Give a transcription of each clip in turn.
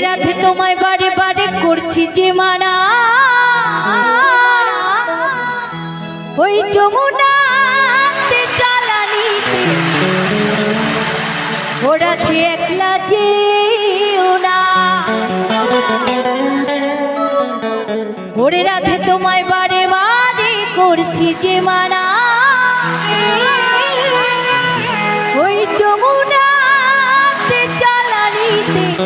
রাধে তোমায় বারে বারে করছি যে মানা ওই যমুনাতে জ্বালানিতে। ও রাধে একলা যেও ওরে রাধে তোমায় বারে বারে করছি যে মানা ওই যমুনাতে জ্বালানিতে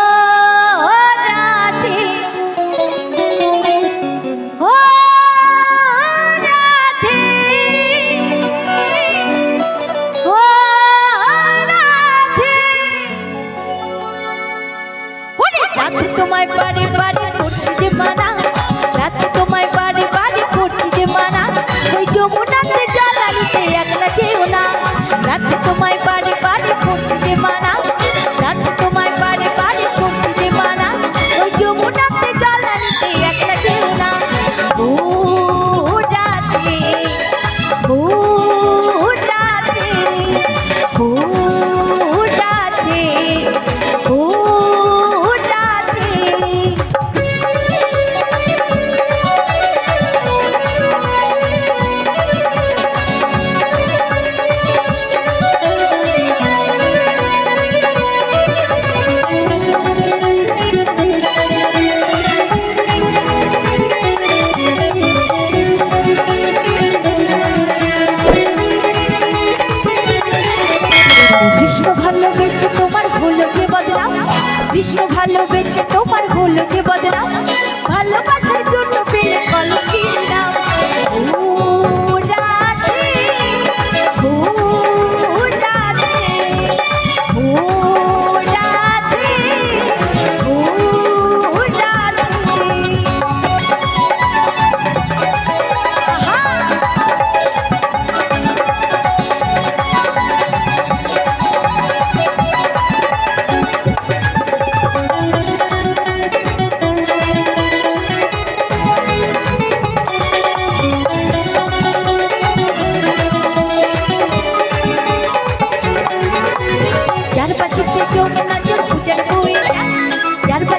ভুলকে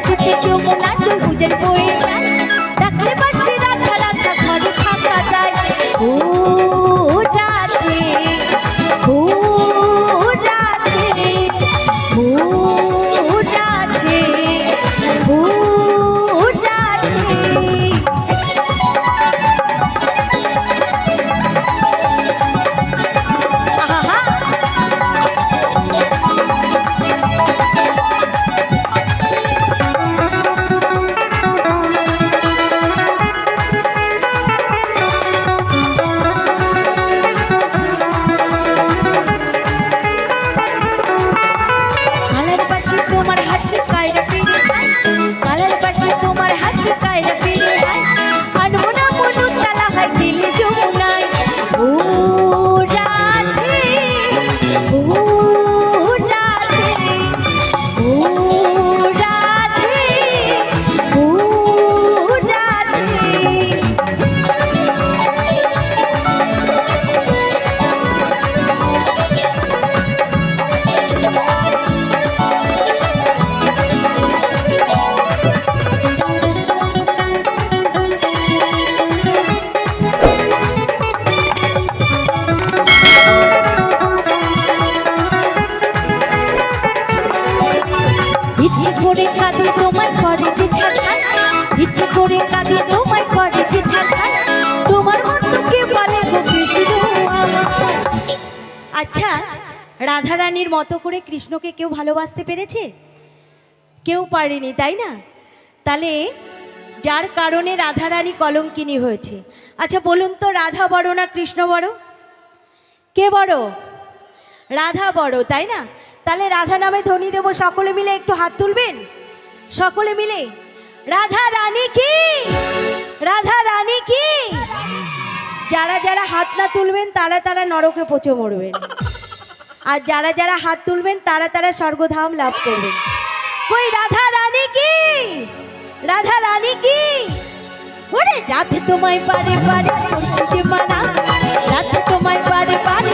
পাশে কেউ নাচল পূজার বয়ে ডাকলে আচ্ছা রাধারানীর মতো করে কৃষ্ণকে কেউ ভালোবাসতে পেরেছে? কেউ পারেনি, তাই না? তাহলে যার কারণে রাধারানী কলঙ্কিনী হয়েছে। আচ্ছা বলুন তো, রাধা বড় না কৃষ্ণ বড়? কে বড়? রাধা বড়, তাই না? তাহলে রাধা নামে ধ্বনি দেব সকলে মিলে একটু হাত তুলবেন? সকলে মিলে? রাধা রানী কি যারা হাত না তুলবেন, তারা তারা নরকে পচে মরবেন। আর যারা যারা হাত তুলবেন, তারা তারা স্বর্গধাম লাভ করবেন। কই, রাধা রানী কি? রাধা রানী কি? ওরে, রাধে তোমায় পারে পারে মানা। রাধে তোমায় পারে পারে